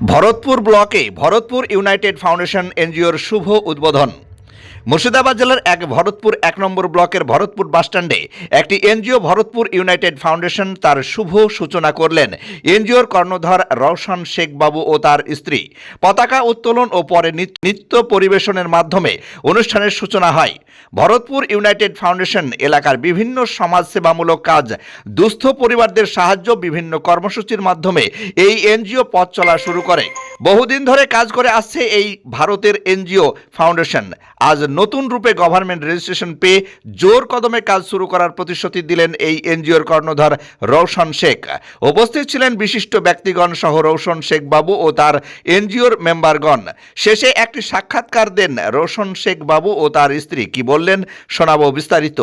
ভরতপুর ব্লকে Bharatpur United foundation এনজিওর শুভ উদ্বোধন। মুর্শিদাবাদ জেলার এক ভরতপুর এক নম্বর ব্লকের ভরতপুর বাসস্ট্যান্ডে একটি এনজিও ভরতপুর ইউনাইটেড ফাউন্ডেশন তার শুভ সূচনা করলেন। এনজিওর কর্ণধার রওশন শেখ বাবু ও তার স্ত্রী। পতাকা উত্তোলন ও পরে নৃত্য পরিবেশনের মাধ্যমে অনুষ্ঠানের সূচনা হয়। ভরতপুর ইউনাইটেড ফাউন্ডেশন এলাকার বিভিন্ন সমাজসেবামূলক কাজ, দুস্থ পরিবারদের সাহায্য, বিভিন্ন কর্মসূচির মাধ্যমে এই এনজিও পথ চলা শুরু করে। বহুদিন ধরে কাজ করে আসছে এই ভারতের এনজিও ফাউন্ডেশন। আজ নতুন রূপে গভর্নমেন্ট রেজিস্ট্রেশন পেয়ে জোর কদমে কাজ শুরু করার প্রতিশ্রুতি দিলেন এই এনজিওর কর্ণধার রৌশন শেখ। উপস্থিত ছিলেন বিশিষ্ট ব্যক্তিগণ সহ রৌশন শেখ বাবু ও তার এনজিওর মেম্বারগণ। শেষে একটি সাক্ষাৎকার দেন রৌশন শেখ বাবু ও তার স্ত্রী। কি বললেন শোনাবো বিস্তারিত।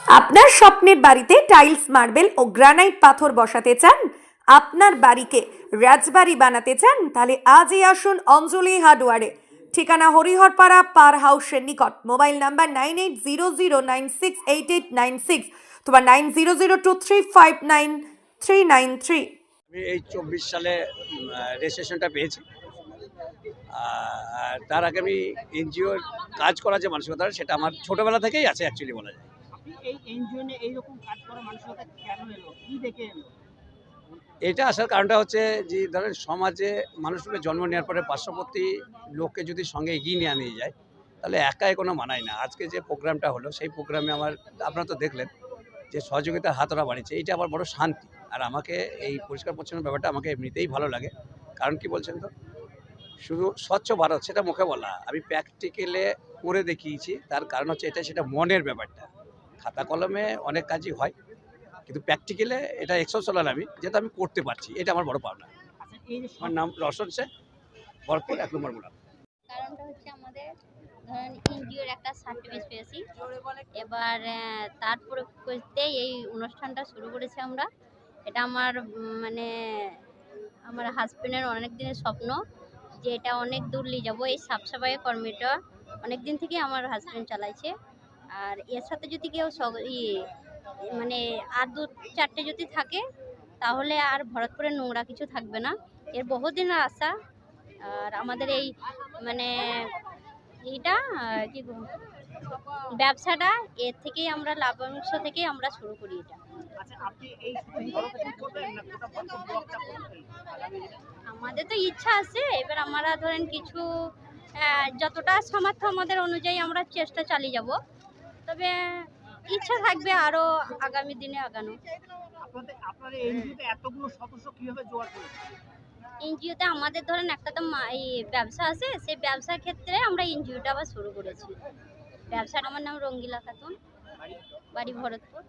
আপনার স্বপ্নের বাড়িতে টাইলস, মার্বেল ও গ্রানাইট পাথর বসাতে চান? আপনার বাড়িকে রাজবাড়ি বানাতে চান তাহলে আজই আসুন অঞ্জলি হার্ডওয়ারে। ঠিকানা হরিহরপাড়া পার হাউসের নিকট। Mobile number nine eight zero zero nine six eight eight nine six তোমার nine zero zero two three five nine three nine three. আমি এই চব্বিশ সালে রেজিস্ট্রেশনটা পেয়েছি। আর তার আগে আমি এনজিওর কাজ করা যে মানসিকতা সেটা আমার ছোটবেলা থেকেই আছে অ্যাকচুয়ালি বলা যায়। এই এনজিও এইরকম কাজ করা মানসিকতা কেন এলো? কি দেখে এলো? এটা আসার কারণটা হচ্ছে যে, ধরেন সমাজে মানুষকে জন্ম নেওয়ার পরে পার্শ্ববর্তী লোককে যদি সঙ্গে এগিয়ে নিয়ে নিয়ে যায়, তাহলে একাই কোনো মানায় না। আজকে যে প্রোগ্রামটা হলো, সেই প্রোগ্রামে আমার, আপনারা তো দেখলেন যে সহযোগিতার হাতরা বাড়িয়েছে। এইটা আমার বড় শান্তি। আর আমাকে এই পরিষ্কার পরিচ্ছন্ন ব্যাপারটা আমাকে এমনিতেই ভালো লাগে। কারণ কি বলছেন তো? শুধু স্বচ্ছ ভারত, সেটা মুখে বলা। আমি প্র্যাকটিক্যালে করে দেখিয়েছি। তার কারণ হচ্ছে এটা, সেটা মনের ব্যাপারটা। খাতা কলমে অনেক কাজই হয়। কিন্তু প্র্যাকটিক্যালে এটা এক্সোসোলার আমি যেটা আমি করতে পারছি এটা আমার বড় পাওনা। আচ্ছা এই যে আমার নাম রশন শেখ ভরপুর এক নম্বর গোলাম কারণটা হচ্ছে আমাদের ধরেন এনজিওর একটা সার্টিফিকেট পেয়েছি। এবার আহ, তারপরে করতে এই অনুষ্ঠানটা শুরু করেছি আমরা। এটা আমার মানে আমার হাজবেন্ডের অনেক দিনের স্বপ্ন যে এটা অনেক দূর নিয়ে যাব। এই সাফসাফাই কর্মীটা অনেক দিন থেকে আমার হাজবেন্ড চালাইছে। আর এর সাথে যদি কেউ মানে আর দু চারটে যদি থাকে তাহলে আর ভরতপুরে নোংরা কিছু থাকবে না। এর বহুদিনের আশা আর আমাদের এই মানে এইটা কি ব্যবসাটা এর থেকেই আমরা লাভাংশ থেকেই আমরা শুরু করি এটা। আচ্ছা আমাদের তো ইচ্ছা আছে এবার আমরা ধরেন কিছু যতটা সামর্থ্য আমাদের অনুযায়ী আমরা চেষ্টা চালিয়ে যাব। তবে ইচ্ছা থাকবে আরও আগামী দিনে আগানো। এনজিওতে আমাদের ধরেন একটা তো ব্যবসা আছে সেই ব্যবসার ক্ষেত্রে আমরা এনজিওটা আবার শুরু করেছি। ব্যবসাটা আমার নাম রঙ্গিলা খাতুন বাড়ি ভরতপুর।